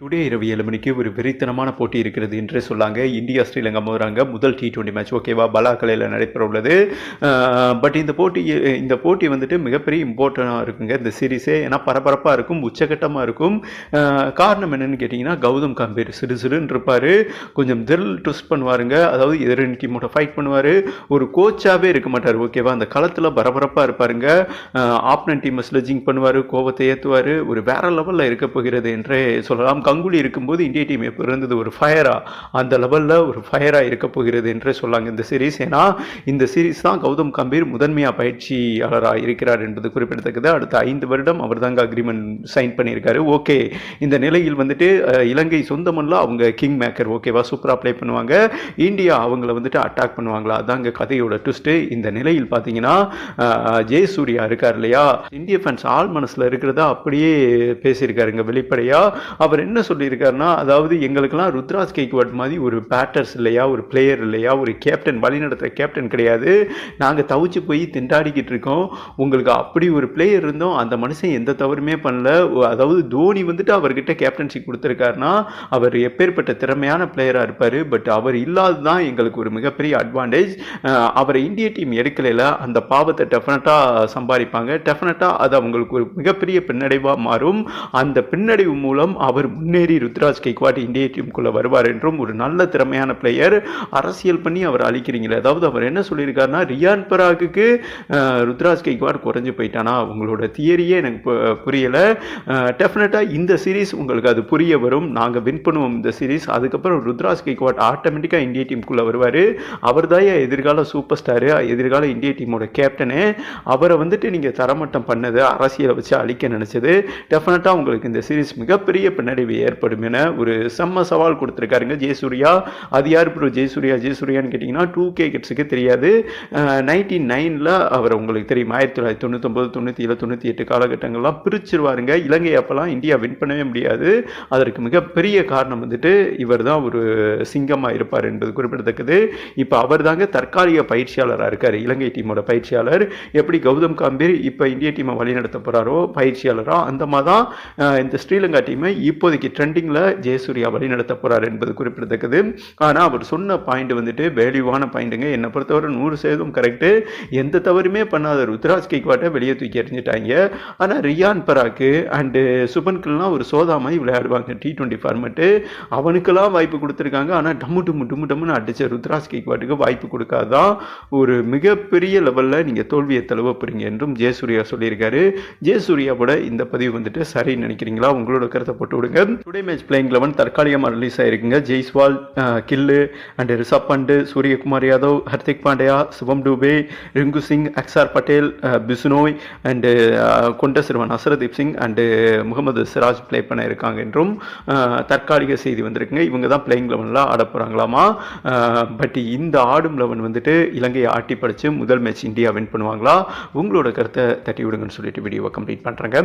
Today இரவு ஏழு மணிக்கு ஒரு வெறித்தனமான போட்டி இருக்கிறது என்றே சொல்லாங்க. இந்தியா ஸ்ரீலங்கா மோதுறாங்க. முதல் டி டுவெண்ட்டி மேட்ச் ஓகேவா பலாக்கலையில் நடைபெற உள்ளது. பட் இந்த போட்டி இந்த போட்டி வந்துட்டு மிகப்பெரிய இம்பார்ட்டண்ட்டாக இருக்குங்க. இந்த சீரீஸே ஏன்னா பரபரப்பாக இருக்கும். உச்சகட்டமாக இருக்கும். காரணம் என்னென்னு கேட்டிங்கன்னா கௌதம் கம்பீர் சிறு சிறுன்னு இருப்பார். கொஞ்சம் திரில் ட்விஸ்ட் பண்ணுவாருங்க. அதாவது எதிரணி டீமோட ஃபைட் பண்ணுவார். ஒரு கோச்சாகவே இருக்க மாட்டார். ஓகேவா அந்த களத்தில் பரபரப்பாக இருப்பாருங்க. ஆப்னன் டீமை ஸ்லெஜிங் பண்ணுவார். கோபத்தை ஏற்றுவார் ஒரு வேற லெவலில் இருக்க போகிறது என்றே சொல்லலாம். கங்குலி இருக்கும்போது இந்திய டீம் எப்போ இருந்தது ஒரு ஃபயராக அந்த லெவலில் ஒரு ஃபயராக இருக்க போகிறது என்றே சொல்லாங்க இந்த சீரீஸ் ஏன்னா இந்த சீரீஸ் தான் கௌதம் கம்பீர் முதன்மையாக பயிற்சியாளராக இருக்கிறார் என்பது குறிப்பிடத்தக்கது. அடுத்த ஐந்து வருடம் அவர் தாங்க அக்ரிமெண்ட் சைன் பண்ணியிருக்காரு. ஓகே இந்த நிலையில் வந்துட்டு இலங்கை இலங்கை சொந்தமல்ல அவங்க கிங் மேக்கர் ஓகேவா சூப்பராக ப்ளே பண்ணுவாங்க. இந்தியா அவங்கள வந்துட்டு அட்டாக் பண்ணுவாங்களா? அதாங்க கதையோட ட்விஸ்ட்டு இந்த நிலையில் பார்த்தீங்கன்னா ஜெயசூர்யா இருக்கார் இல்லையா? இந்திய ஃபேன்ஸ் ஆள் மனசில் இருக்கிறதா அப்படியே பேசியிருக்காருங்க வெளிப்படையாக அவர் என்ன என்ன சொல்லியிருக்காருன்னா அதாவது எங்களுக்கெல்லாம் ருத்ராஜ் கேக்வாட் மாதிரி ஒரு பேட்டர்ஸ் இல்லையா ஒரு பிளேயர் இல்லையா ஒரு கேப்டன் வழிநடத்துகிற கேப்டன் கிடையாது. நாங்கள் தவிச்சு போய் திண்டாடிக்கிட்டு இருக்கோம். உங்களுக்கு அப்படி ஒரு பிளேயர் இருந்தோம். அந்த மனுஷன் எந்த தவறுமே பண்ணல. அதாவது தோனி வந்துட்டு அவர்கிட்ட கேப்டன்சி கொடுத்துருக்காருன்னா அவர் எப்பேற்பட்ட திறமையான பிளேயராக இருப்பார். பட் அவர் இல்லாது தான் எங்களுக்கு ஒரு மிகப்பெரிய அட்வான்டேஜ் அவரை இந்திய டீம் எடுக்கலையில் அந்த பாவத்தை டெஃபினட்டாக சம்பாதிப்பாங்க. டெஃபினட்டாக அது அவங்களுக்கு ஒரு மிகப்பெரிய பின்னடைவாக மாறும். அந்த பின்னடைவு மூலம் அவர் முன்னேறி ருத்ராஜ் கைக்வாட் இந்திய டீமுக்குள்ளே வருவார் என்றும் ஒரு நல்ல திறமையான பிளேயர் அரசியல் பண்ணி அவர் அழிக்கிறீங்களே. அதாவது அவர் என்ன சொல்லியிருக்காருன்னா ரியான் பராகுக்கு ருத்ராஜ் கைக்வாட் குறைஞ்சு போயிட்டானா? உங்களோட தியரியே எனக்கு பு- புரியல. டெஃபினட்டாக இந்த சீரிஸ் உங்களுக்கு அது புரிய வரும். நாங்கள் வின் பண்ணுவோம் இந்த சீரிஸ் அதுக்கப்புறம் ருத்ராஜ் கைக்வாட் ஆட்டோமேட்டிக்காக இந்திய டீமுக்குள்ளே வருவார். அவர் தான் எதிர்கால சூப்பர் ஸ்டாரு எதிர்கால இந்திய டீமோட கேப்டனு அவரை வந்துட்டு நீங்கள் தரமட்டம் பண்ணது அரசியலை வச்சு அழிக்க நினச்சது. டெஃபினட்டாக உங்களுக்கு இந்த சீரிஸ் மிகப்பெரிய பின்னடைவு ஏற்படும் என ஒரு செம்ம சவால் கொடுத்துருக்காருங்க. ஜெயசூர்யா அது யார் ப்ரோ ஜெயசூர்யா ஜெயசூர்யான்னு கேட்டிங்கன்னா டூ கே கிட்ஸுக்கு தெரியாது. நைன்டி நைனில் அவர் உங்களுக்கு தெரியும். ஆயிரத்தி தொள்ளாயிரத்தி தொண்ணூத்தொம்பது தொண்ணூற்றி ஏழு தொண்ணூற்றி எட்டு காலகட்டங்கள்லாம் பிரிச்சிருவாருங்க. இலங்கை அப்போல்லாம் இந்தியா வின் பண்ணவே முடியாது. அதற்கு மிகப்பெரிய காரணம் வந்துட்டு இவர் தான் ஒரு சிங்கமாக இருப்பார் என்பது குறிப்பிடத்தக்கது. இப்போ அவர் தாங்க தற்காலிக பயிற்சியாளராக இருக்கார். இலங்கை டீமோட பயிற்சியாளர். எப்படி கௌதம் காம்பீர் இப்போ இந்திய டீமை வழிநடத்த போகிறாரோ பயிற்சியாளராக அந்த மாதிரி தான் இந்த ஸ்ரீலங்கா டீமை இப்போதைக்கு ட்ரெண்டிங்கில் ஜெயசூர்யா வழிநடத்த போகிறார் என்பது குறிப்பிடத்தக்கது. ஆனால் அவர் சொன்ன பாயிண்ட் வந்துட்டு வேல்யூவான பாயிண்ட்டுங்க என்னை பொறுத்தவரை நூறு சதவீதம் கரெக்டு எந்த தவறுமே பண்ணாத ருத்ராஜ் கேக்வாட்டை வெளியே தூக்கி எறிஞ்சிட்டாங்க. ஆனால் ரியான் பராக்கு அண்டு சுபன்கெல்லாம் ஒரு சோதா மாதிரி விளையாடுவாங்க டி டுவெண்ட்டி ஃபார்மெட்டு அவனுக்கெல்லாம் வாய்ப்பு கொடுத்துருக்காங்க. ஆனால் டம்மு டம்மு டம்மு டம்முன்னு அடித்த ருத்ராஜ் கேக்வாட்டுக்கு வாய்ப்பு கொடுக்காதான் ஒரு மிகப்பெரிய லெவலில் நீங்கள் தோல்வியை தழுவ என்றும் ஜெயசூர்யா சொல்லியிருக்காரு. ஜெயசூர்யாவோட இந்த பதிவு வந்துட்டு சரின்னு நினைக்கிறீங்களா? உங்களோட கருத்தை போட்டு விடுங்க. டுடே மேட்ச் பிளேயிங் லெவன் தற்காலிகமாக ரிலீஸ் ஆயிருக்குங்க. ஜெய்ஸ்வால் கில்லு அண்ட் ரிஷப் பண்டு சூரியகுமார் யாதவ் ஹர்திக் பாண்டியா சிவம் டூபே ரிங்கு சிங் அக்சார் பட்டேல் பிஸ்னோய் பிசுனோய் அண்டு கொண்ட சிறுவன் அசரதீப் சிங் அண்டு முகமது சிராஜ் ப்ளே பண்ண இருக்காங்க என்றும் தற்காலிக செய்தி வந்திருக்குங்க. இவங்க தான் பிளேயிங் லெவனில் ஆட போகிறாங்களாமா பட் இந்த ஆடும் லெவன் வந்துட்டு இலங்கையை ஆட்டி படித்து முதல் மேட்ச் இந்தியா வின் பண்ணுவாங்களா? உங்களோட கருத்தை தட்டி விடுங்கன்னு சொல்லிட்டு வீடியோவை கம்ப்ளீட் பண்ணுறாங்க